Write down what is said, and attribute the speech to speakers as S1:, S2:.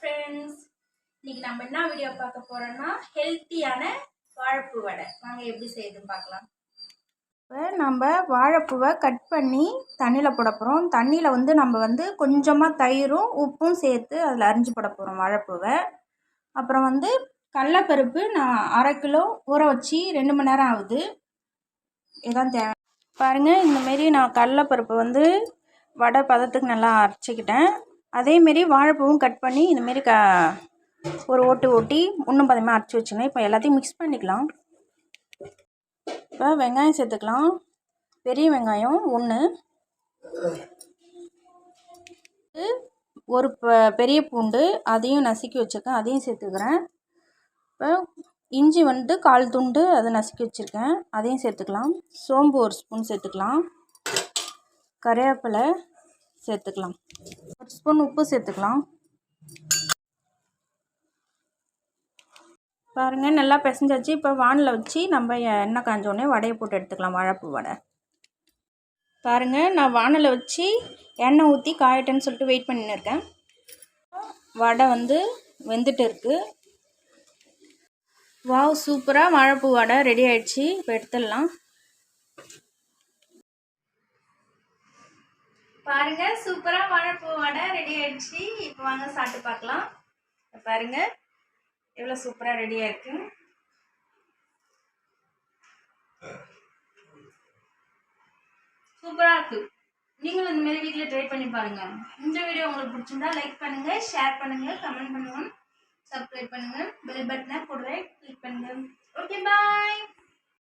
S1: Friends இன்னைக்கு நம்ம என்ன வீடியோ பார்க்க போறோம்னா ஹெல்த்தியான வாழைப்பூ வடை. நாங்கள் எப்படி செய்யுதுன்னு பார்க்கலாம். இப்போ நம்ம வாழைப்பூவை கட் பண்ணி தண்ணியில் போட போகிறோம் தண்ணியில் வந்து நம்ம வந்து கொஞ்சமாக தயிரும் உப்பும் சேர்த்து அதில் அரிஞ்சு போட போகிறோம் வாழைப்பூவை. அப்புறம் வந்து கடலப்பருப்பு நான் அரை கிலோ ஊற வச்சு ரெண்டு மணி நேரம் ஆகுது. இதான் தேவை. பாருங்கள் இந்தமாரி நான் கடலப்பருப்பு வந்து வடை பதத்துக்கு நல்லா அரைச்சிக்கிட்டேன். அதேமாரி வாழைப்பூவும் கட் பண்ணி இந்தமாரி க ஒரு ஓட்டு ஓட்டி ஒன்றும் பதமாக அரைச்சி வச்சுக்கணும். இப்போ எல்லாத்தையும் மிக்ஸ் பண்ணிக்கலாம். இப்போ வெங்காயம் சேர்த்துக்கலாம். பெரிய வெங்காயம் ஒன்று ஒரு ப பெரிய பூண்டு அதையும் நசுக்கி வச்சுருக்கேன். அதையும் சேர்த்துக்கிறேன். இப்போ இஞ்சி வந்துட்டு கால் துண்டு அதை நசுக்கி வச்சுருக்கேன். அதையும் சேர்த்துக்கலாம். சோம்பு ஒரு ஸ்பூன் சேர்த்துக்கலாம். கறிவேப்பிலை சேர்த்துக்கலாம். ஒரு ஸ்பூன் உப்பு சேர்த்துக்கலாம். பாருங்கள் நல்லா பிசைஞ்சாச்சு. இப்போ வானில் வச்சு நம்ம எண்ணெய் காஞ்சோடனே வடையை போட்டு எடுத்துக்கலாம் வாழைப்பூ வடை. பாருங்கள் நான் வானில் வச்சு எண்ணெய் ஊற்றி காயட்டேன்னு சொல்லிட்டு வெயிட் பண்ணின்னு இருக்கேன். வடை வந்து வெந்துட்டு இருக்குது வாவ் சூப்பராக வாழைப்பூ வடை ரெடி ஆயிடுச்சு. இப்போ எடுத்துடலாம். பாருங்க சூப்பராக வாழைப்பூ வடை ரெடி ஆயிடுச்சு. இப்போ வாங்க சாப்பிட்டு பார்க்கலாம். பாருங்க எவ்வளோ சூப்பராக ரெடியாக இருக்கு சூப்பராக இருக்கு. நீங்களும் இந்த மாதிரி வீட்டில் ட்ரை பண்ணி பாருங்க. இந்த வீடியோ உங்களுக்கு பிடிச்சிருந்தா லைக் பண்ணுங்க ஷேர் பண்ணுங்க கமெண்ட் பண்ணுங்க. சப்ஸ்கிரைப் பண்ணுங்க. பெல் பட்டனை போடுறேன் கிளிக் பண்ணுங்க. Okay bye